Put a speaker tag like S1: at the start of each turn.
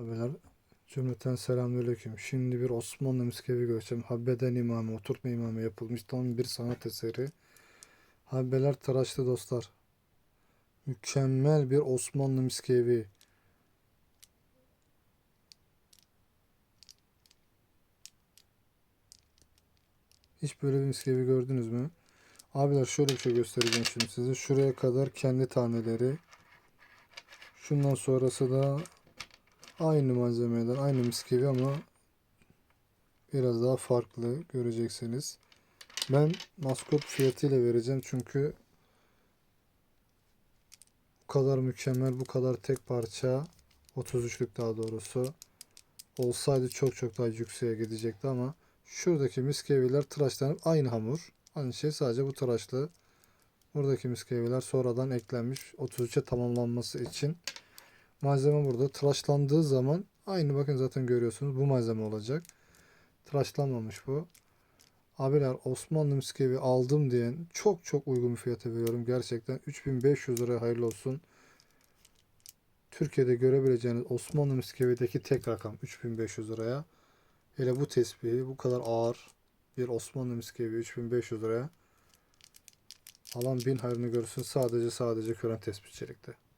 S1: Abiler cümleten selamünaleyküm. Şimdi bir Osmanlı miskevi göstereyim. Habbeden imamı, oturtma imamı yapılmış tam bir sanat eseri. Habbeler tıraşlı dostlar. Mükemmel bir Osmanlı miskevi. Hiç böyle bir miskevi gördünüz mü? Abiler şöyle bir şey göstereceğim şimdi size. Şuraya kadar kendi taneleri. Şundan sonrası da Aynı malzemeler, aynı miskevi ama biraz daha farklı göreceksiniz. Ben maskot fiyatıyla vereceğim çünkü bu kadar mükemmel, bu kadar tek parça 33'lük daha doğrusu olsaydı çok çok daha yükseğe gidecekti ama şuradaki miskeviler tıraşlanıp aynı hamur. Aynı şey sadece bu tıraşlı. Buradaki miskeviler sonradan eklenmiş 33'e tamamlanması için. Malzeme burada. Tıraşlandığı zaman aynı bakın zaten görüyorsunuz bu malzeme olacak. Tıraşlanmamış bu. Abiler Osmanlı miskevi aldım diyen çok çok uygun bir fiyata veriyorum. Gerçekten 3500 liraya hayırlı olsun. Türkiye'de görebileceğiniz Osmanlı miskevideki tek rakam 3500 liraya. Hele bu tespihi bu kadar ağır bir Osmanlı miskevi 3500 liraya. Alan bin hayrını görsün sadece sadece Kören tespih çelikte.